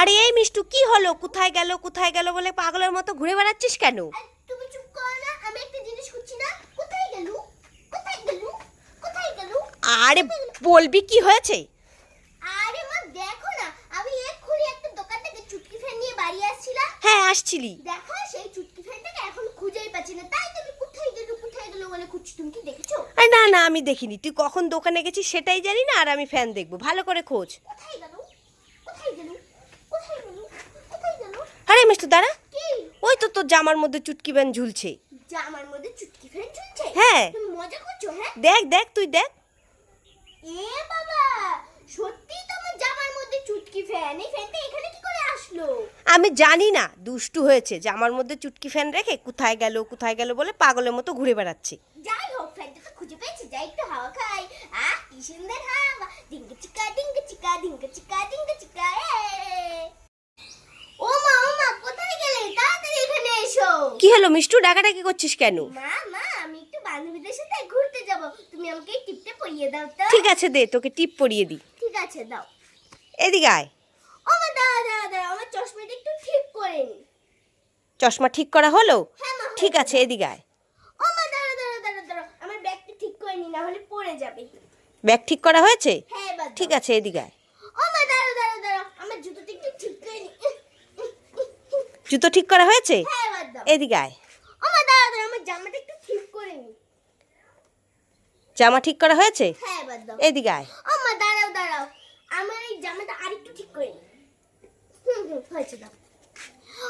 আরে এই মিষ্টু কি হলো? কোথায় গেল কোথায় গেল বলে পাগলের মতো ঘুরে বেড়াচ্ছিস কেন? তুমি চুপ করো না আমি একটা জিনিস খুঁজছি না। কোথায় গেল? কোথায় গেল? কোথায় গেল? আরে বলবি কি হয়েছে? আরে মা দেখো না আমি এক্ষুনি একটা দোকান থেকে চুটকি ফ্যান নিয়ে বাড়ি আসছিলাম। হ্যাঁ আসছিলি। দেখো সেই চুটকি ফ্যানটাকে এখন খুঁজেই পাচ্ছি না। তাই তুমি কোথায় গেল কোথায় গেল বলে খুঁজছি তুমি কি দেখেছ? আরে না না আমি দেখিনি। তুই কখন দোকানে গেছিস সেটাই জানি না আর আমি ফ্যান দেখব। ভালো করে খোঁজ। কোথায় গেল কোথায় গেল কোথায় গেল কোথায় গেল মিষ্টু দাঁড়া। ওই তো তোর জামার মধ্যে চুটকি ব্যান ঝুলছে। জামার মধ্যে চুটকি ফ্যান চলছে হ্যাঁ। মজা করছ হ্যাঁ? দেখ দেখ তুই দেখ। এ বাবা সত্যি তোমার জামার মধ্যে চুটকি ফ্যান এই ফ্যানটা এখানে কি করে আসলো? আমি জানি না দুষ্টু হয়েছে। জামার মধ্যে চুটকি ফ্যান রেখে কোথায় গেল কোথায় গেল বলে পাগলের মতো ঘুরে বেড়াচ্ছে। যাই হোক ফ্যানটা তো খুঁজে পেয়েছি। যাই একটু হাওয়া খাই। আহ কি সুন্দর হাওয়া ডিঙ্গা চিকা ডিঙ্গা চিকা ডিঙ্গা চিকা ডিঙ্গা চিকা এ ও মা ও মা কোথায় গেলে তাড়াতাড়ি এখানে এসো কি হলো মিষ্টু? ডাকাডাকি করছিস কেন? মা মা আমি একটু বান্ধবীদের সাথে ঘুরতে যাব। তুমি আমাকে টিপটা পরিয়ে দাও তো। ঠিক আছে দে তোকে টিপ পরিয়ে দিই। ঠিক আছে দাও। এদিকে আয়। ও মা দাঁড়া দাঁড়া দাঁড়া আমার চশমাটা একটু ঠিক করে নি। চশমা ঠিক করা হলো? হ্যাঁ ঠিক আছে এদিকে আয়। ও মা দাঁড়া দাঁড়া দাঁড়া দাঁড়া আমার ব্যাগটা ঠিক করে নি না হলে পড়ে যাবে। ব্যাগ ঠিক করা হয়েছে? হ্যাঁ ঠিক আছে এদিকে আয়। ও মা দাঁড়া দাঁড়া দাঁড়া আমার জুতোটা একটু ঠিক করে নি। জুতো ঠিক করা হয়েছে? হ্যাঁ দাও এদিকে আয়। ও মা দাঁড়া দাঁড়া আমার জামাটা একটু ঠিক করে নি। জামা ঠিক করা হয়েছে? হ্যাঁ এবার দাও। এদিকে আয়। ও দাঁড়াও দাঁড়াও আমার এই জামাটা আরেকটু ঠিক করে নি। হুম হুম হয়েছে দাও।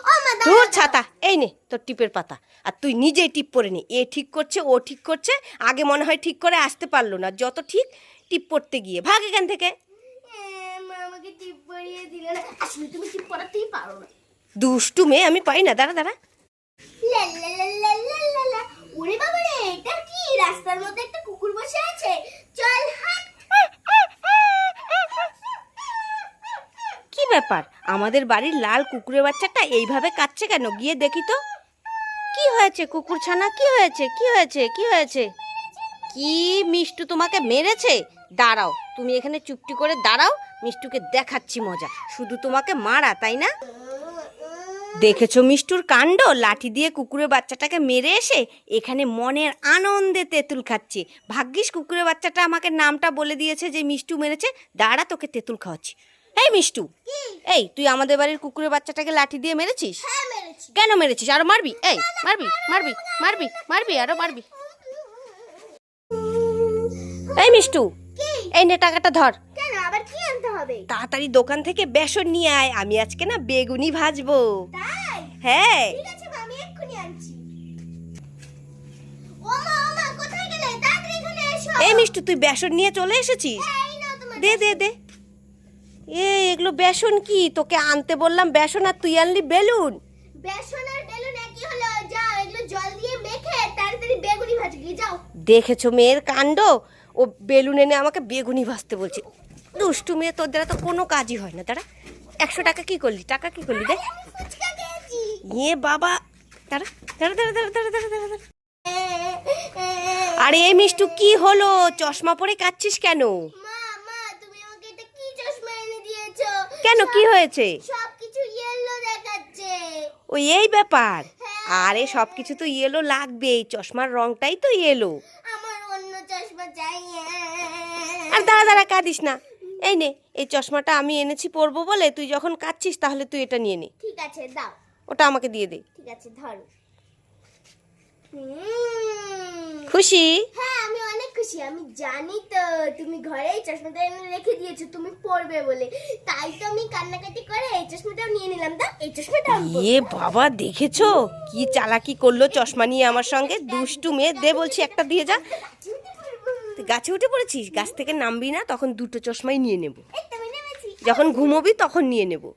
ও মা ধুর দাঁড়াও। ছাতা এই নে তোর টিপের পাতা। আর তুই নিজেই টিপ পরে নে। এ ঠিক করছে ও ঠিক করছে আগে মনে হয় ঠিক করে আসতে পারল না। যত ঠিক টিপ পড়তে গিয়ে। ভাগ এখান থেকে। দুষ্টু মেয়ে আমি পাই না। দাঁড়া দাঁড়া। রাস্তার মধ্যে একটা কুকুর বসে আছে। চল কি ব্যাপার? আমাদের বাড়ির লাল কুকুরের বাচ্চাটা এইভাবে কাচ্ছে কেন? গিয়ে দেখি তো। কি হয়েছে কুকুর ছানা? কি হয়েছে? কি হয়েছে? কি হয়েছে? কি মিষ্টু তোমাকে মেরেছে? দাঁড়াও, তুমি এখানে চুপটি করে দাঁড়াও। মিষ্টুকে দেখাচ্ছি মজা। শুধু তোমাকে মারা, তাই না? দেখেছ মিষ্টুর কাণ্ড লাঠি দিয়ে কুকুরের বাচ্চাটাকে মেরে এসে এখানে মনের আনন্দে তেঁতুল খাচ্ছে ভাগ্যিস কুকুরের বাচ্চাটা আমাকে নামটা বলে দিয়েছে যে মিষ্টু মেরেছে দাঁড়া তোকে তেঁতুল খাওয়াচ্ছি এই মিষ্টু এই তুই আমাদের বাড়ির কুকুরের বাচ্চাটাকে লাঠি দিয়ে মেরেছিস হ্যাঁ কেন মেরেছিস আরও মারবি এই মারবি মারবি মারবি মারবি আরও মারবি এই মিষ্টু এই নে টাকাটা ধর কেন আবার কি আনতে হবে। তাড়াতাড়ি দোকান থেকে বেসন নিয়ে আয় আমি আজকে না বেগুনি ভাজবো। তাই? হ্যাঁ। ঠিক আছে আমি এক্ষুনি আনছি। ও মা ও মা কোথায় গেলে? তাড়াতাড়ি এখানে এসো। এই মিষ্টু তুই বেসন নিয়ে চলে এসেছিস? দে দে দে। এ এগুলো বেসন কি? তোকে আনতে বললাম বেসন আর তুই আনলি বেলুন। বেসন আর বেলুন একই হলো। যাও এগুলো জল দিয়ে মেখে তাড়াতাড়ি বেগুনি যাও। দেখেছ মেয়ের কাণ্ড? ও বেলুন এনে আমাকে বেগুনি ভাজতে বলছে। দুষ্টু মেয়ে তোর দ্বারা তো কোনো কাজই হয় না। তারা একশো টাকা কি করলি? টাকা কি করলি? দেখ। ইয়ে বাবা দাঁড়া দাঁড়া দাঁড়া দাঁড়া দাঁড়া দাঁড়া দাঁড়া দাঁড়া। আরে মিষ্টু কি হলো? চশমা পরে কাচ্ছিস কেন? কেন? কি হয়েছে? সবকিছু ওই এই ব্যাপার? হ্যাঁ। আরে সব কিছু তো ইয়েলো লাগবেই চশমার রংটাই তো ইয়েলো আমার অন্য চশমা চাই আর দাঁড়া দাঁড়া কাঁদিস না। এই নে এই চশমাটা আমি এনেছি পরবো বলে তুই যখন কাচ্ছিস তাহলে তুই এটা নিয়ে নে। ঠিক আছে দাও। ওটা আমাকে দিয়ে দে। ঠিক আছে ধরো। খুশি? হ্যাঁ আমি অনেক খুশি। আমি জানি তো তুমি ঘরে এই চশমাটা এনে রেখে দিয়েছ তুমি পরবে বলে। তাই তো আমি কান্নাকাটি করে এই চশমাটাও নিয়ে নিলাম। দাও এই চশমাটা আমি এ বাবা দেখেছ? কি চালাকি করল চশমা নিয়ে আমার সঙ্গে? দুষ্টু মেয়ে দে বলছি একটা দিয়ে যা। গাছে উঠে পড়েছিস? গাছ থেকে নামবি না তখন দুটো চশমাই নিয়ে নেব। যখন ঘুমবি তখন নিয়ে নেব।